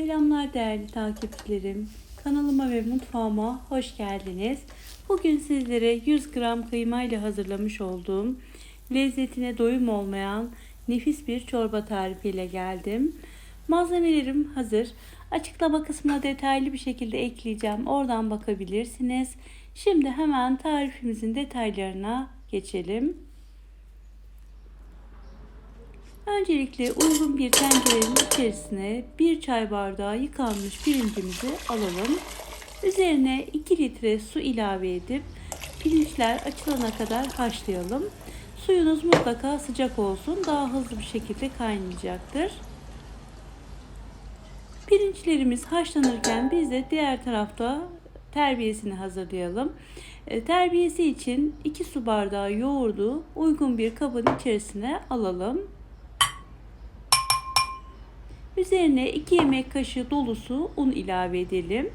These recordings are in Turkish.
Selamlar değerli takipçilerim. Kanalıma ve mutfağıma hoş geldiniz. Bugün sizlere 100 gram kıyma ile hazırlamış olduğum lezzetine doyum olmayan nefis bir çorba tarifiyle geldim. Malzemelerim hazır. Açıklama kısmına detaylı bir şekilde ekleyeceğim. Oradan bakabilirsiniz. Şimdi hemen tarifimizin detaylarına geçelim. Öncelikle uygun bir tencerenin içerisine bir çay bardağı yıkanmış pirincimizi alalım. Üzerine 2 litre su ilave edip pirinçler açılana kadar haşlayalım. Suyunuz mutlaka sıcak olsun. Daha hızlı bir şekilde kaynayacaktır. Pirinçlerimiz haşlanırken biz de diğer tarafta terbiyesini hazırlayalım. E, terbiyesi için 2 su bardağı yoğurdu uygun bir kabın içerisine alalım. Üzerine 2 yemek kaşığı dolusu un ilave edelim.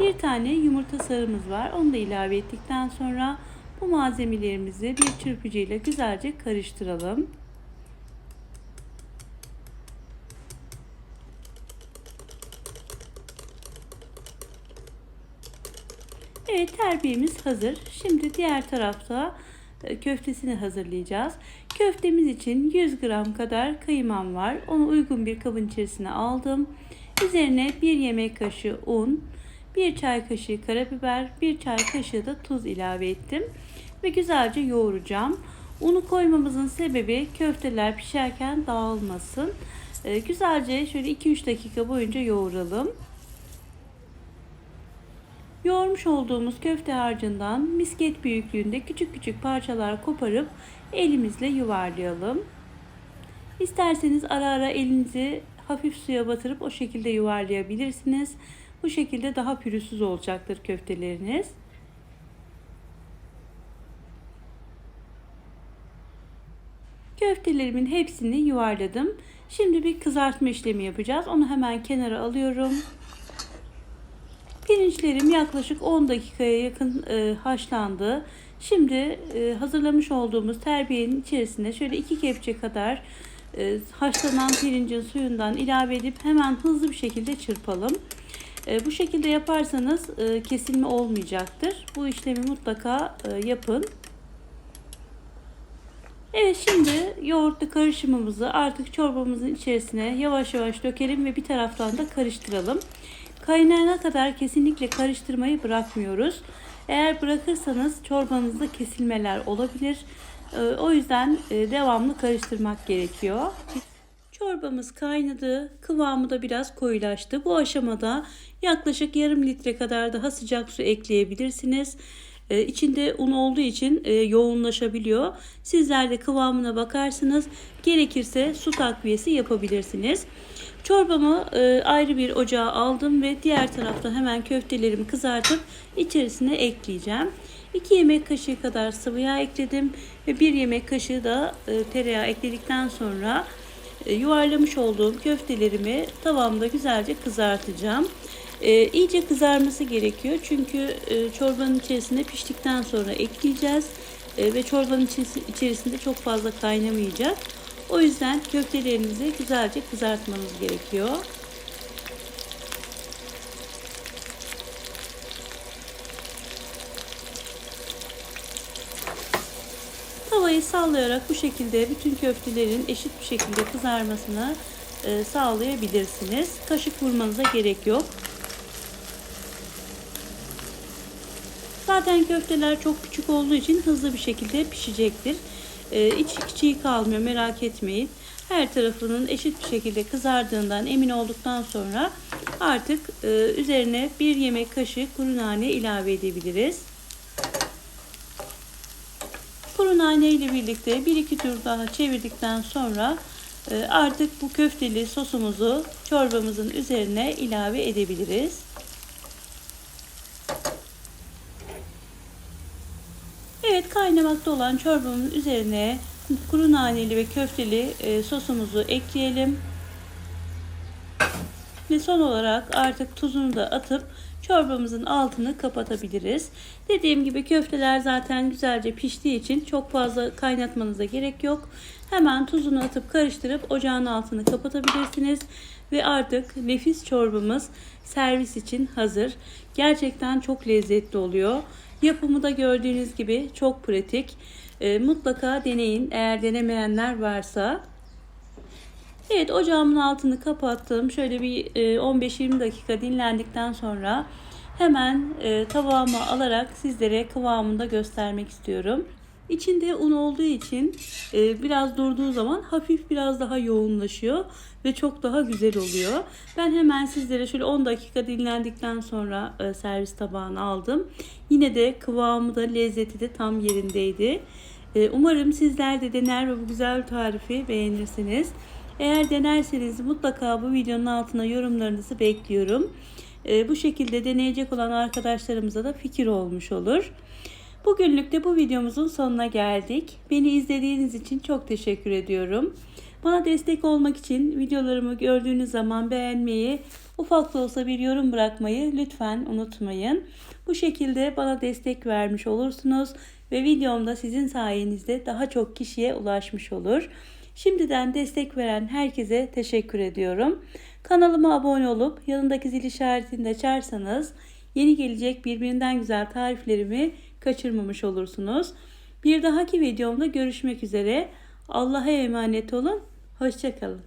Bir tane yumurta sarımız var. Onu da ilave ettikten sonra bu malzemelerimizi bir çırpıcıyla güzelce karıştıralım. Evet terbiyemiz hazır. Şimdi diğer tarafta e, köftesini hazırlayacağız. Köftemiz için 100 gram kadar kıymam var. Onu uygun bir kabın içerisine aldım. Üzerine 1 yemek kaşığı un, 1 çay kaşığı karabiber, 1 çay kaşığı da tuz ilave ettim. Ve güzelce yoğuracağım. Unu koymamızın sebebi köfteler pişerken dağılmasın. E, güzelce şöyle 2-3 dakika boyunca yoğuralım. Yoğurmuş olduğumuz köfte harcından misket büyüklüğünde küçük küçük parçalar koparıp elimizle yuvarlayalım. İsterseniz ara ara elinizi hafif suya batırıp o şekilde yuvarlayabilirsiniz. Bu şekilde daha pürüzsüz olacaktır köfteleriniz. Köftelerimin hepsini yuvarladım. Şimdi bir kızartma işlemi yapacağız. Onu hemen kenara alıyorum. Pirinçlerim yaklaşık 10 dakikaya yakın e, haşlandı. Şimdi e, hazırlamış olduğumuz terbiyenin içerisine şöyle 2 kepçe kadar e, haşlanan pirincin suyundan ilave edip hemen hızlı bir şekilde çırpalım. E, bu şekilde yaparsanız e, kesilme olmayacaktır. Bu işlemi mutlaka e, yapın. Evet şimdi yoğurtlu karışımımızı artık çorbamızın içerisine yavaş yavaş dökelim ve bir taraftan da karıştıralım. Kaynayana kadar kesinlikle karıştırmayı bırakmıyoruz. Eğer bırakırsanız çorbanızda kesilmeler olabilir. Ee, o yüzden e, devamlı karıştırmak gerekiyor. Çorbamız kaynadı. Kıvamı da biraz koyulaştı. Bu aşamada yaklaşık yarım litre kadar daha sıcak su ekleyebilirsiniz. Ee, içinde un olduğu için e, yoğunlaşabiliyor. Sizler de kıvamına bakarsınız. Gerekirse su takviyesi yapabilirsiniz. Çorbamı e, ayrı bir ocağa aldım ve diğer tarafta hemen köftelerimi kızartıp içerisine ekleyeceğim. 2 yemek kaşığı kadar sıvı yağ ekledim ve 1 yemek kaşığı da e, tereyağı ekledikten sonra e, yuvarlamış olduğum köftelerimi tavamda güzelce kızartacağım. E, iyice kızarması gerekiyor çünkü e, çorbanın içerisine piştikten sonra ekleyeceğiz e, ve çorbanın içerisinde çok fazla kaynamayacak. O yüzden köftelerinizi güzelce kızartmanız gerekiyor. Tavayı sallayarak bu şekilde bütün köftelerin eşit bir şekilde kızarmasını e, sağlayabilirsiniz. Kaşık vurmanıza gerek yok. Zaten köfteler çok küçük olduğu için hızlı bir şekilde pişecektir. Ee, iç çiğ kalmıyor merak etmeyin. Her tarafının eşit bir şekilde kızardığından emin olduktan sonra artık e, üzerine bir yemek kaşığı kuru nane ilave edebiliriz. Kuru nane ile birlikte bir iki tur daha çevirdikten sonra e, artık bu köfteli sosumuzu çorbamızın üzerine ilave edebiliriz. Evet kaynamakta olan çorbamın üzerine kuru naneli ve köfteli e, sosumuzu ekleyelim. Ve son olarak artık tuzunu da atıp çorbamızın altını kapatabiliriz. Dediğim gibi köfteler zaten güzelce piştiği için çok fazla kaynatmanıza gerek yok. Hemen tuzunu atıp karıştırıp ocağın altını kapatabilirsiniz. Ve artık nefis çorbamız servis için hazır. Gerçekten çok lezzetli oluyor. Yapımı da gördüğünüz gibi çok pratik. Ee, mutlaka deneyin eğer denemeyenler varsa. Evet ocağımın altını kapattım. Şöyle bir e, 15-20 dakika dinlendikten sonra hemen e, tabağıma alarak sizlere kıvamını da göstermek istiyorum. İçinde un olduğu için e, biraz durduğu zaman hafif biraz daha yoğunlaşıyor ve çok daha güzel oluyor. Ben hemen sizlere şöyle 10 dakika dinlendikten sonra e, servis tabağına aldım. Yine de kıvamı da lezzeti de tam yerindeydi. E, umarım sizler de dener ve bu güzel tarifi beğenirsiniz. Eğer denerseniz mutlaka bu videonun altına yorumlarınızı bekliyorum. E, bu şekilde deneyecek olan arkadaşlarımıza da fikir olmuş olur. Bugünlük de bu videomuzun sonuna geldik. Beni izlediğiniz için çok teşekkür ediyorum. Bana destek olmak için videolarımı gördüğünüz zaman beğenmeyi, ufak da olsa bir yorum bırakmayı lütfen unutmayın. Bu şekilde bana destek vermiş olursunuz ve videomda sizin sayenizde daha çok kişiye ulaşmış olur. Şimdiden destek veren herkese teşekkür ediyorum. Kanalıma abone olup yanındaki zil işaretini de açarsanız yeni gelecek birbirinden güzel tariflerimi kaçırmamış olursunuz. Bir dahaki videomda görüşmek üzere. Allah'a emanet olun. Hoşçakalın.